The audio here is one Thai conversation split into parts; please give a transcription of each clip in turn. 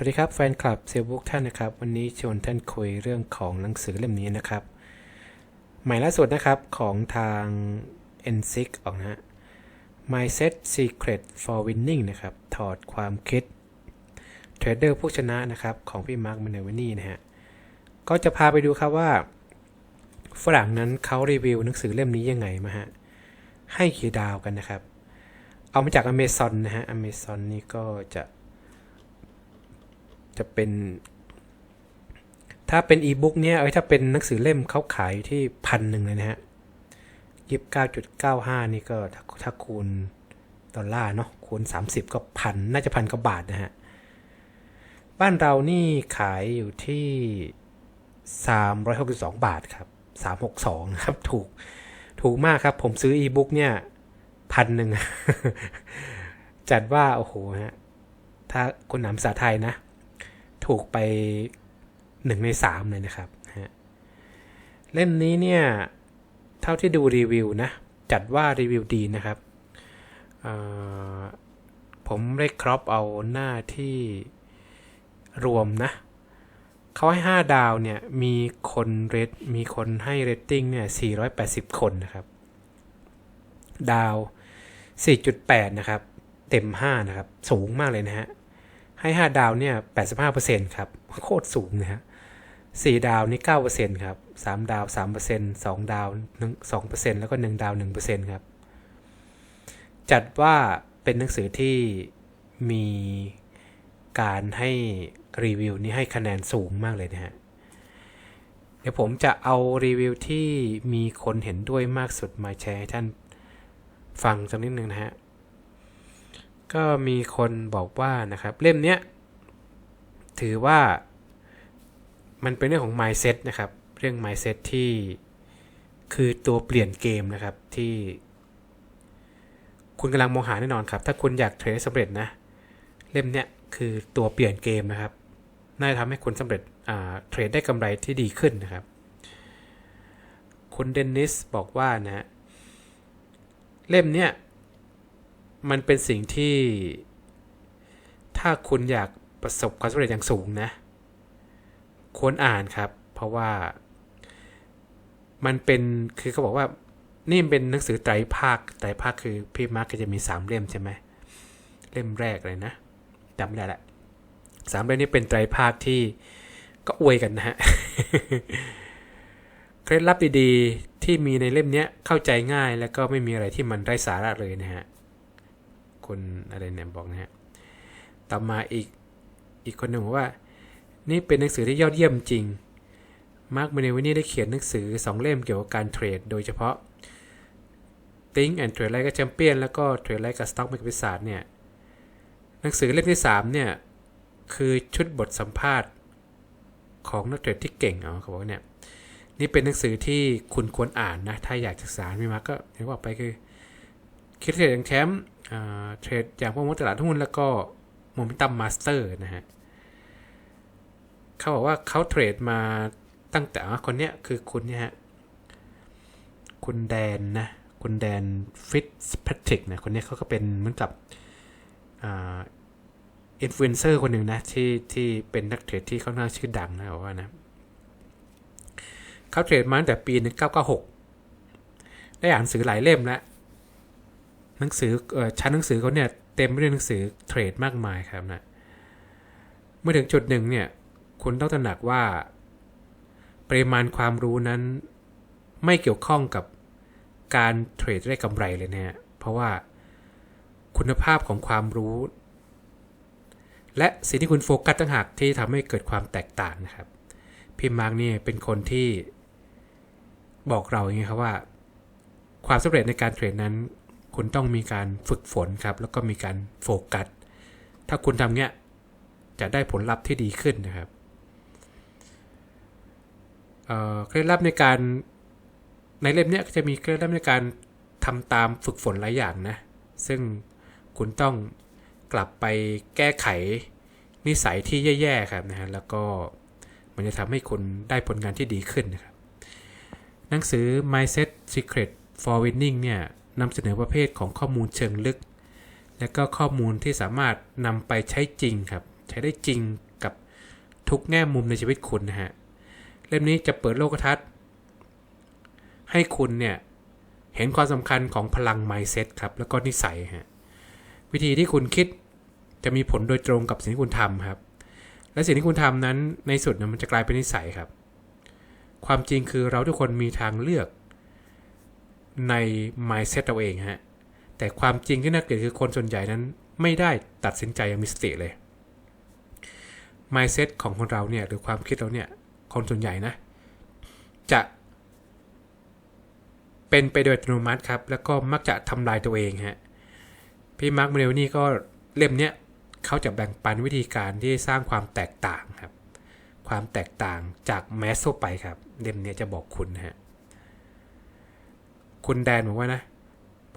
สวัสดีครับแฟนคลับเซลบุ๊กท่านนะครับ วันนี้ชวนท่านคุยเรื่องของหนังสือเล่มนี้นะครับ ใหม่ล่าสุดนะครับของทาง n อ i ออกนะฮะ Mindset Secret for Winning นะครับ ถอดความคิดเทรดเดอร์ผู้ชนะนะครับ ของพี่มาร์คมันเนวนี่นะฮะ ก็จะพาไปดูครับว่า ฝรั่งนั้นเขารีวิวหนังสือเล่มนี้ยังไงมาฮะ ให้กี่ดาวกันนะครับ เอามาจาก Amazon นะฮะ Amazon นี่ก็จะ จะเป็น ถ้าเป็นอีบุ๊กเนี่ยเอ้ยถ้าเป็นหนังสือเล่มเขาขายที่พันหนึ่งเลยนะฮะยี่สิบเก้าจุดเก้าห้านี่ก็ถ้าถ้าคูณดอลลาร์เนาะคูณสามสิบก็พันน่าจะพันกว่าบาทนะฮะ บ้านเรานี่ขายอยู่ที่สามร้อยหกสิบสองบาทครับสามหกสองครับถูกถูกมากครับ ผมซื้ออีบุ๊กเนี่ยพันหนึ่งจัดว่า โอ้โหฮะ ถ้าคนหนามภาษาไทยนะ ถูกไปหนึ่งในสามเลยนะครับฮะเล่มนี้เนี่ย เท่าที่ดูรีวิวนะ จัดว่ารีวิวดีนะครับ ผมได้ครอปเอาหน้าที่รวมนะเขาให้ 5 ดาวเนี่ย มีคนเรตมีคนให้เรตติ้งเนี่ย 480 คนนะครับ ดาว 4.8 นะครับ เต็ม 5 นะครับ สูงมากเลยนะฮะ ให้ 5 ดาวเนี่ย 85%ครับ โคตรสูงนะฮะ4ดาวนี่9%ครับ3ดาว 3% 2 ดาว 2%แล้วก็ 1 ดาว 1%ครับ จัดว่าเป็นหนังสือที่มีการให้รีวิวนี้ให้คะแนนสูงมากเลยนะฮะ เดี๋ยวผมจะเอารีวิวที่มีคนเห็นด้วยมากสุดมาแชร์ให้ท่านฟังสักนิดนึงนะฮะ ก็มีคนบอกว่านะครับ เล่มเนี้ยถือว่ามันเป็นเรื่องของ mindset นะครับ เรื่อง mindset ที่คือตัวเปลี่ยนเกมนะครับที่ คุณกำลังมองหาแน่นอนครับ ถ้าคุณอยากเทรดสำเร็จนะ เล่มเนี้ยคือตัวเปลี่ยนเกมนะครับ น่าจะทำให้คุณสำเร็จเทรดได้กำไรที่ดีขึ้นนะครับ คุณเดนนิสบอกว่านะ เล่มเนี้ย มันเป็นสิ่งที่ ถ้าคุณอยากประสบความสำเร็จอย่างสูงนะ ควรอ่านครับ เพราะว่ามันเป็นคือเขาบอกว่า นี่เป็นหนังสือไตรภาคไตรภาคคือพี่มาร์กจะมีสามเล่มใช่ไหมเล่มแรกเลยนะจำไม่ได้ละสามเล่มนี้เป็นไตรภาคที่ก็อวยกันนะฮะเคล็ดลับดีๆที่มีในเล่มนี้เข้าใจง่ายแล้วก็ไม่มีอะไรที่มันไร้สาระเลยนะฮะ คุณอะไรเนี่ยบอกนะฮะ ต่อมาอีกอีกคนหนึ่งบอกว่า นี่เป็นหนังสือที่ยอดเยี่ยมจริง มาร์กมาเนวินี่ได้เขียนหนังสือ 2 เล่มเกี่ยวกับการเทรด โดยเฉพาะ Think and Trade Like a Champion แล้วก็ Trade Like a Stock Market Wizard เนี่ย หนังสือเล่มที่ 3 เนี่ย คือชุดบทสัมภาษณ์ของนักเทรดที่เก่งเอาเขาบอกเนี่ยนี่เป็นหนังสือที่คุณควรอ่านนะ ถ้าอยากศึกษาไม่มาร์กก็เรียกว่าไปคือคิดเทรดอย่างแชมป์ เทรดอย่างพวกมตลาดหุ้นแล้วก็โมเมนตัมมาสเตอร์นะฮะเขาบอกว่าเขาเทรดมาตั้งแต่คนเนี้ยคือคุณเนี่ยฮะคุณแดนนะ คุณแดนฟิตแพทริกนะคนนี้เขาก็เป็นเหมือนกับอินฟลูเอนเซอร์คนหนึ่งนะที่ที่เป็นนักเทรดที่เขาน่าชื่อดังนะบอกว่านะเขาเทรดมาตั้งแต่ปี 1996 ได้อ่านหนังสือหลายเล่มแล้ว หนังสือชั้นหนังสือเขาเนี่ยเต็มไปด้วยหนังสือเทรดมากมายครับนะเมื่อถึงจุดหนึ่งเนี่ยคุณต้องตระหนักว่า ปริมาณความรู้นั้น ไม่เกี่ยวข้องกับการเทรดได้กำไรเลยเนะฮะเพราะว่าคุณภาพของความรู้ และสิ่งที่คุณโฟกัสต่างหากที่ทำให้เกิดความแตกต่างนะครับพี่มาร์กนี่เป็นคนที่บอกเราอย่างนี้ครับว่า ความสำเร็จในการเทรดนั้น คุณต้องมีการฝึกฝนครับ แล้วก็มีการโฟกัส ถ้าคุณทำเงี้ยจะได้ผลลัพธ์ที่ดีขึ้นนะครับเคล็ดลับในการในเล่มนี้จะมีเคล็ดลับในการทำตามฝึกฝนหลายอย่างนะ ซึ่งคุณต้องกลับไปแก้ไขนิสัยที่แย่ๆครับนะฮะ แล้วก็มันจะทำให้คุณได้ผลงานที่ดีขึ้นนะครับ หนังสือ Mindset Secret for Winning เนี่ย นำเสนอประเภทของข้อมูลเชิงลึก และก็ข้อมูลที่สามารถนำไปใช้จริงครับ ใช้ได้จริงกับทุกแง่มุมในชีวิตคุณนะฮะ เล่มนี้จะเปิดโลกทัศน์ ให้คุณเนี่ย เห็นความสำคัญของพลัง mindset ครับ แล้วก็นิสัยฮะ วิธีที่คุณคิดจะมีผลโดยตรงกับสิ่งที่คุณทำครับ และสิ่งที่คุณทำนั้นในสุดนะมันจะกลายเป็นนิสัยครับ ความจริงคือเราทุกคนมีทางเลือก ใน mindset เราเองฮะ แต่ความจริงที่น่าเกลียดคือคนส่วนใหญ่นั้น ไม่ได้ตัดสินใจอย่างมีสติเลย mindset ของคนเราเนี่ยหรือความคิดเราเนี่ยคนส่วนใหญ่นะ จะเป็นไปโดยอัตโนมัติครับ แล้วก็มักจะทำลายตัวเองฮะ พี่มาร์คเมเรลนี่ก็เล่มเนี้ยเขาจะแบ่งปันวิธีการที่สร้างความแตกต่างครับ ความแตกต่างจากแมสทั่วไปครับ เล่มเนี้ยจะบอกคุณฮะ คุณแดนบอกว่านะ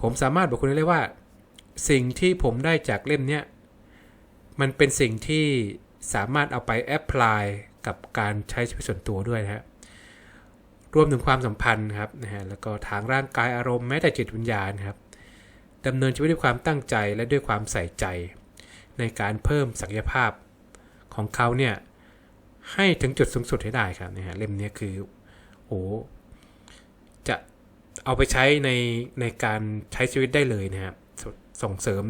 ผมสามารถบอกคุณได้เลยว่า สิ่งที่ผมได้จากเล่มเนี้ยมันเป็นสิ่งที่สามารถเอาไปแอพพลายกับการใช้ชีวิตส่วนตัวด้วยนะฮะรวมถึงความสัมพันธ์ครับนะฮะแล้วก็ทางร่างกายอารมณ์แม้แต่จิตวิญญาณครับดำเนินชีวิตด้วยความตั้งใจและด้วยความใส่ใจ ในการเพิ่มศักยภาพของเขาเนี่ยให้ถึงจุดสูงสุดให้ได้ครับนะฮะเล่มนี้คือโอ้จะ เอาไปใช้ในในการใช้ชีวิตได้เลยนะครับสส่งเสริม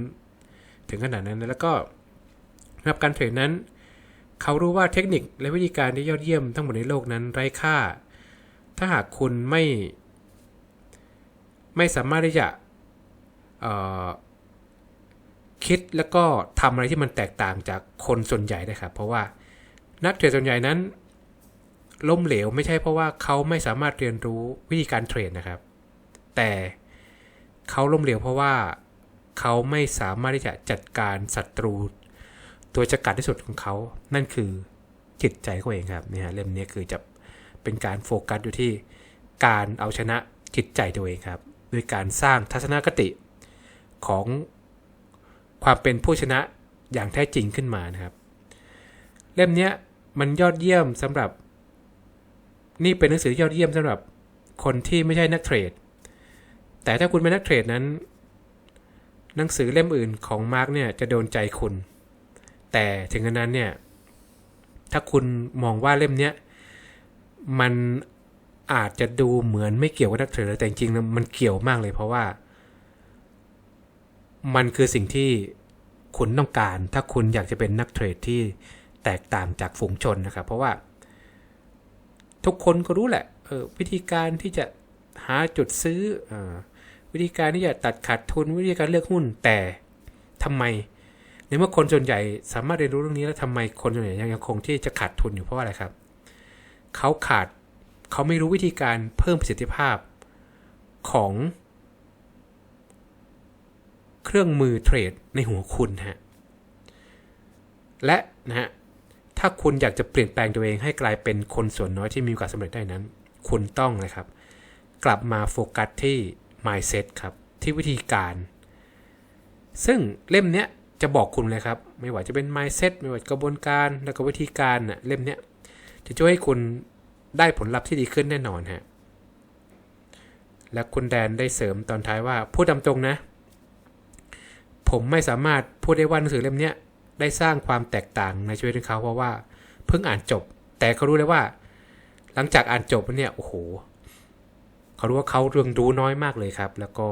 ถึงขนาดนั้น แล้วก็สำหรับการเทรดนั้น เขารู้ว่าเทคนิคและวิธีการที่ยอดเยี่ยมทั้งหมดในโลกนั้นไร้ค่า ถ้าหากคุณไม่ไม่สามารถที่จะคิดแล้วก็ทำอะไรที่มันแตกต่างจากคนส่วนใหญ่ได้ครับ เพราะว่านักเทรดส่วนใหญ่นั้นล้มเหลวไม่ใช่เพราะว่าเขาไม่สามารถเรียนรู้วิธีการเทรดนะครับ แต่เขาล้มเหลวเพราะว่าเขาไม่สามารถที่จะจัดการศัตรู ตัวจักัดที่สุดของเขา นั่นคือจิตใจเขาเองครับเนี่ยเล่มนี้คือจะเป็นการโฟกัสอยู่ที่การเอาชนะจิตใจตัวเองครับด้วยการสร้างทัศนคติของความเป็นผู้ชนะอย่างแท้จริงขึ้นมานะครับ เล่มนี้มันยอดเยี่ยมสำหรับ นี่เป็นหนังสือยอดเยี่ยมสำหรับคนที่ไม่ใช่นักเทรด แต่ถ้าคุณเป็นนักเทรดนั้น หนังสือเล่มอื่นของมาร์กเนี่ยจะโดนใจคุณ แต่ถึงนั้นเนี่ย ถ้าคุณมองว่าเล่มนี้มันอาจจะดูเหมือนไม่เกี่ยวกับนักเทรดเลยแต่จริงๆมันเกี่ยวมากเลยเพราะว่า มันคือสิ่งที่คุณต้องการ ถ้าคุณอยากจะเป็นนักเทรดที่แตกต่างจากฝูงชนนะครับ เพราะว่า ทุกคนก็รู้แหละออวิธีการที่จะหาจุดซื้ออ วิธีการที่จะตัดขาดทุนวิธีการเลือกหุ้นแต่ทำไมในเมื่อคนส่วนใหญ่สามารถเรียนรู้เรื่องนี้แล้วทำไมคนส่วนใหญ่ยังคงที่จะขาดทุนอยู่เพราะอะไรครับเขาขาดเขาไม่รู้วิธีการเพิ่มประสิทธิภาพของ เครื่องมือเทรดในหัวคุณฮะและนะฮะถ้าคุณอยากจะเปลี่ยนแปลงตัวเองให้กลายเป็นคนส่วนน้อยที่มีโอกาสสำเร็จได้นั้น คุณต้องนะครับ กลับมาโฟกัสที่ mindset ครับที่วิธีการ ซึ่งเล่มเนี้ยจะบอกคุณเลยครับ ไม่ว่าจะเป็น mindset ไม่ว่ากระบวนการแล้วก็วิธีการนะ่ะเล่มเนี้ยจะช่วยให้คุณได้ผลลัพธ์ที่ดีขึ้นแน่นอนฮะและคุณแดนได้เสริมตอนท้ายว่าพูดตามตรงนะ ผมไม่สามารถพูดได้ว่าหนังสือเล่มนี้ได้สร้างความแตกต่างในชีวิตของเขาเพราะว่า เพิ่งอ่านจบ แต่เขารู้เลยว่า หลังจากอ่านจบเนี่ยโอ้โห เขารู้ว่าเขาเรื่องรู้น้อยมากเลยครับ แล้วก็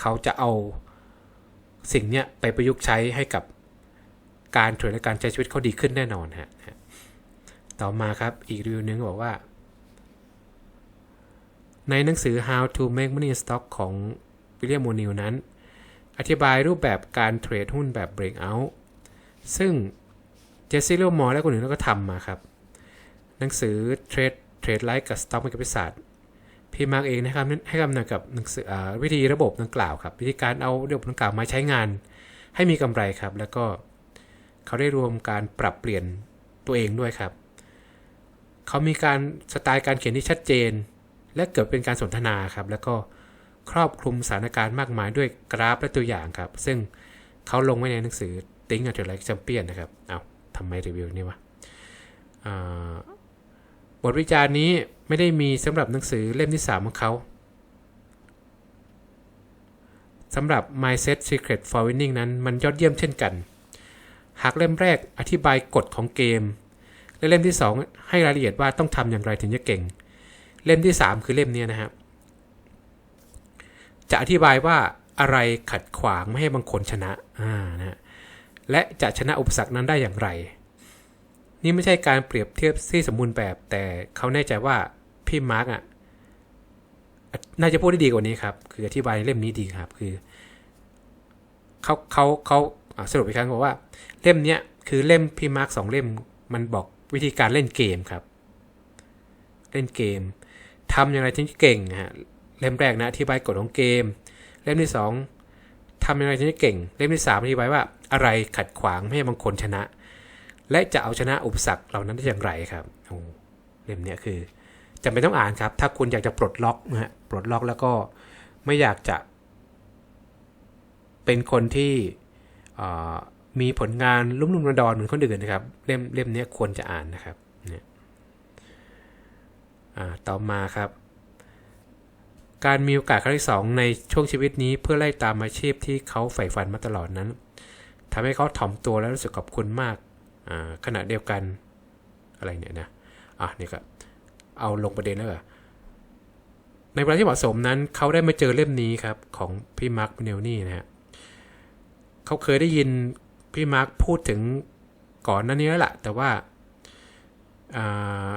เขาจะเอาสิ่งเนี้ยไปประยุกต์ใช้ให้กับการเทรดและการใช้ชีวิตเขาดีขึ้นแน่นอนฮะต่อมาครับอีกรีวิวนึงบอกว่า ในหนังสือ How to Make Money in Stock ของวิลเลียมโมนิลนั้น อธิบายรูปแบบการเทรดหุ้นแบบ breakout ซึ่งเจสซี่โลมอร์และคนอื่นก็ทำมาครับ หนังสือ Trade Trade Like กับ Stock มันกับพิศาส พี่มาร์กเองนะครับให้คำแนะนำกับหนังสือวิธีระบบดังกล่าวครับ วิธีการเอาระบบดังกล่าวมาใช้งาน ให้มีกำไรครับ แล้วก็เขาได้รวมการปรับเปลี่ยนตัวเองด้วยครับ เขามีการสไตล์การเขียนที่ชัดเจน และเกิดเป็นการสนทนาครับ แล้วก็ครอบคลุมสถานการณ์มากมายด้วยกราฟและตัวอย่างครับ ซึ่งเขาลงไว้ในหนังสือ Think a t Like Champion นะครับ เอาทำไมรีวิวนี่วะ บทวิจารณ์นี้ไม่ได้มีสำหรับหนังสือเล่มที่ 3 ของเขาสำหรับ Mindset Secret for Winning นั้นมันยอดเยี่ยมเช่นกัน หากเล่มแรกอธิบายกฎของเกม และเล่มที่ 2 ให้รายละเอียดว่าต้องทำอย่างไรถึงจะเก่ง เล่มที่ 3 คือเล่มนี้นะครับ จะอธิบายว่าอะไรขัดขวางไม่ให้บางคนชนะอ่านะและจะชนะอุปสรรคนั้นได้อย่างไร นี่ไม่ใช่การเปรียบเทียบที่สมบูรณ์แบบ แต่เขาแน่ใจว่าพี่มาร์กอะน่าจะพูดได้ดีกว่านี้ครับ คืออธิบายในเล่มนี้ดีครับ คือเขาเขาเขาสรุปอีกครั้งบอกว่า เล่มเนี้ยคือเล่มพี่มาร์กสองเล่มมันบอกวิธีการเล่นเกมครับ เล่นเกมทำอย่างไรถึงจะเก่งฮะเล่มแรกนะอธิบายกฎของเกม เล่มที่สองทำยังไงถึงจะเก่ง เล่มที่สามอธิบายว่าอะไรขัดขวางไม่ให้บางคนชนะ และจะเอาชนะอุปสรรคเหล่านั้นได้อย่างไรครับโอ้เล่มนี้คือจำเป็นต้องอ่านครับ ถ้าคุณอยากจะปลดล็อกนะฮะปลดล็อกแล้วก็ไม่อยากจะ เป็นคนที่มีผลงานลุ่มลุ่มระดอนเหมือนคนอื่นนะครับ เล่มเล่มนี้ควรจะอ่านนะครับเนี่ยต่อมาครับ การมีโอกาสครั้งที่สองในช่วงชีวิตนี้เพื่อไล่ตามอาชีพที่เขาใฝ่ฝันมาตลอดนั้นทำให้เขาถ่อมตัวและรู้สึกขอบคุณมาก ขณะเดียวกันอะไรเนี่ยนะอะนี่ก็เอาลงประเด็นแล้วเหรอในเวลาที่เหมาะสมนั้นเขาได้มาเจอเล่มนี้ครับของพี่มาร์คเนลนี่นะฮะเขาเคยได้ยินพี่มาร์คพูดถึงก่อนหน้านี้แล้วล่ะ แต่ว่าอ่า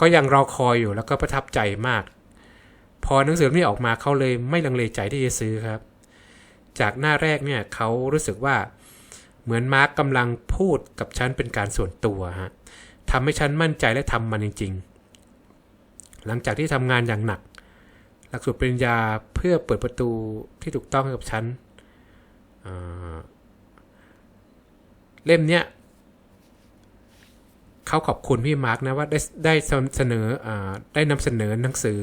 ก็ยังรอคอยอยู่แล้วก็ประทับใจมาก พอหนังสือนี้ออกมาเขาเลยไม่ลังเลใจที่จะซื้อครับ จากหน้าแรกเนี่ยเขารู้สึกว่า เหมือนมาร์กกำลังพูดกับฉันเป็นการส่วนตัวฮะทำให้ฉันมั่นใจและทำมันจริง ๆ หลังจากที่ทำงานอย่างหนัก หลักสูตรปริญญาเพื่อเปิดประตูที่ถูกต้องให้กับฉันอ่าเล่มเนี้ยเขาขอบคุณพี่มาร์กนะว่าได้ได้เสนออได้นำเสนอหนังสือ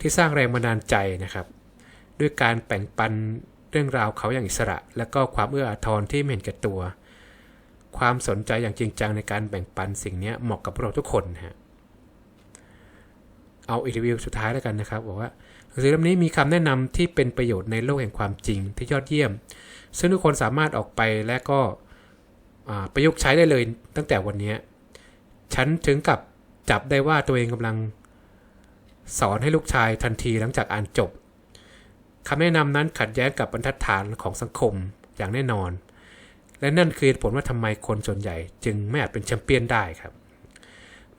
ที่สร้างแรงบันดาลใจนะครับ ด้วยการแบ่งปัน เรื่องราวเขาอย่างอิสระ และก็ความเอื้ออาทรที่ไม่เห็นแก่ตัว ความสนใจอย่างจริงจังในการแบ่งปันสิ่งนี้เหมาะกับพวกเราทุกคนนะฮะเอาอีกรีวิวสุดท้ายแล้วกันนะครับบอกว่าหนังสือเล่มนี้มีคำแนะนำที่เป็นประโยชน์ในโลกแห่งความจริงที่ยอดเยี่ยม ซึ่งทุกคนสามารถออกไปและก็ประยุกต์ใช้ได้เลยตั้งแต่วันนี้ฉันถึงกับจับได้ว่าตัวเองกำลังสอนให้ลูกชายทันทีหลังจากอ่านจบ คำแนะนำนั้นขัดแย้งกับบรรทัดฐานของสังคมอย่างแน่นอน และนั่นคือเหตุผลว่าทำไมคนส่วนใหญ่ จึงไม่อาจเป็นแชมเปี้ยนได้ครับ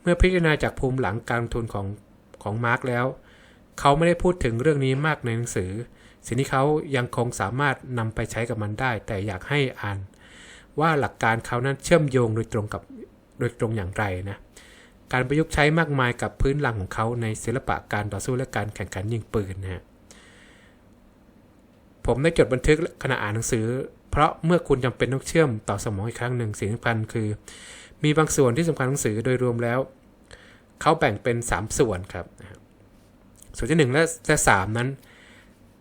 เมื่อพิจารณาจากภูมิหลังการลงทุนของของมาร์กแล้ว เขาไม่ได้พูดถึงเรื่องนี้มากในหนังสือ สิ่งที่เขายังคงสามารถนำไปใช้กับมันได้ แต่อยากให้อ่าน ว่าหลักการเขานั้นเชื่อมโยงโดยตรงกับโดยตรงอย่างไรนะ การประยุกต์ใช้มากมายกับพื้นหลังของเขาในศิลปะการต่อสู้และการแข่งขันยิงปืนนะฮะ ผมได้จดบันทึกขณะอ่านหนังสือ เพราะเมื่อคุณจำเป็นต้องเชื่อมต่อสมองอีกครั้งหนึ่งสิ่งสำคัญคือ มีบางส่วนที่สำคัญหนังสือโดยรวมแล้ว เขาแบ่งเป็น 3 ส่วนครับส่วนที่ 1 และและสามนั้น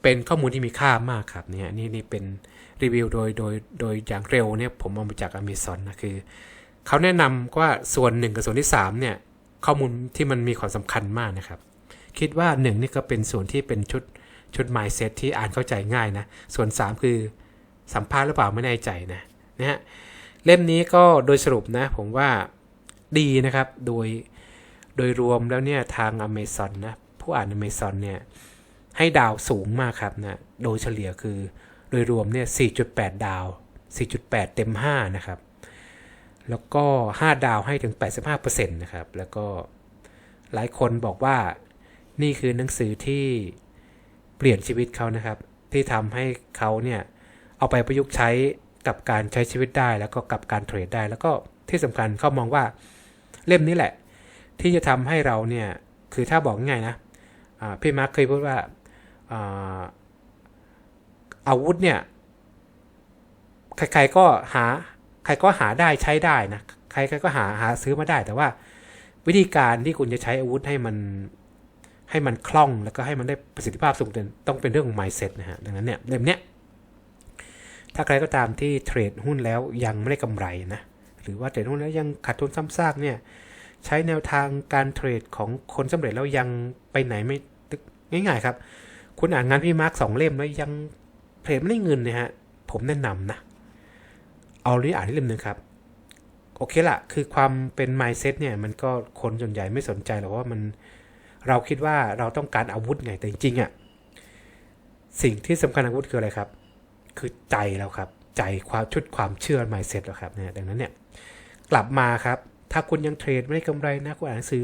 เป็นข้อมูลที่มีค่ามากครับเนี่ยนี่นี่เป็นรีวิวโดยโดยโดยอย่างเร็วเนี่ยผมเอามาจาก Amazon นะคือเขาแนะนำว่าส่วน 1 กับส่วนที่3เนี่ยข้อมูลที่มันมีความสำคัญมากนะครับ คิดว่า 1 นี่ก็เป็นส่วนที่เป็นชุด ชุด mindset ที่อ่านเข้าใจง่ายนะ ส่วน 3 คือสัมภาษณ์หรือเปล่าไม่แน่ใจนะนะฮะเล่มนี้ก็โดยสรุปนะ ผมว่าดีนะครับ โดยโดยรวมแล้วเนี่ยทาง Amazon นะผู้อ่าน Amazon เนี่ยให้ดาวสูงมากครับนะโดยเฉลี่ยคือโดยรวมเนี่ย 4.8 ดาว 4.8 เต็ม 5 นะครับ แล้วก็ 5 ดาวให้ถึง 85%นะครับ แล้วก็หลายคนบอกว่านี่คือหนังสือที่ ปลี่ยนชีวิตเขานะครับ ที่ทำให้เขาเนี่ยเอาไปประยุกต์ใช้กับการใช้ชีวิตได้ แล้วก็กับการเทรดได้ แล้วก็ที่สำคัญเขามองว่าเล่มนี้แหละ ที่จะทำให้เราเนี่ยคือถ้าบอกง่ายนะพี่มาร์คเคยพูดว่าอาวุธเนี่ยใครๆก็หาใครก็หาได้ใช้ได้นะใครๆก็หาหาซื้อมาได้ แต่ว่าวิธีการที่คุณจะใช้อาวุธให้มัน ให้มันคล่องแล้วก็ให้มันได้ประสิทธิภาพสูงเด่นต้องเป็นเรื่องของ mindset นะฮะดังนั้นเนี่ยเล่มเนี้ยถ้าใครก็ตามที่เทรดหุ้นแล้วยังไม่ได้กำไรนะหรือว่าเทรดหุ้นแล้วยังขาดทุนซ้ำซากเนี่ยใช้แนวทางการเทรดของคนสำเร็จแล้วยังไปไหนไม่ง่ายๆครับ คุณอ่านงานพี่มาร์คสองเล่มแล้วยังเทรดไม่ได้เงินนะฮะผมแนะนำนะ เอาเรื่องอ่านที่เล่มหนึ่งครับ โอเคละคือความเป็น mindset เนี่ยมันก็คนส่วนใหญ่ไม่สนใจหรอกว่ามัน เราคิดว่าเราต้องการอาวุธไงแต่จริงๆอะ่ะสิ่งที่สำคัญอาวุธคืออะไรครับ คือใจเราครับ ใจความชุดความเชื่อ mindset เราครับเนี่ยดังนั้นเนี่ยกลับมาครับ ถ้าคุณยังเทรดไม่ได้กำไรนะคุณอ่านหนังสือ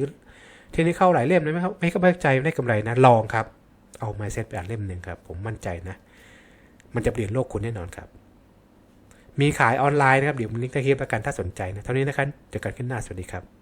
เทคนิคเข้าหลายเล่มนะไม่ครับไม่ก็ไม่ใจไม่ได้กำไรนะลองครับ เอา mindset ไปอ่านเล่มหนึ่งครับ ผมมั่นใจนะ มันจะเปลี่ยนโลกคุณแน่นอนครับ มีขายออนไลน์นะครับเดี๋ยวลิงก์ใต้คลิปแล้วกันถ้าสนใจนะเท่านี้นะครับเจอกันขึ้นหน้าสวัสดีครับ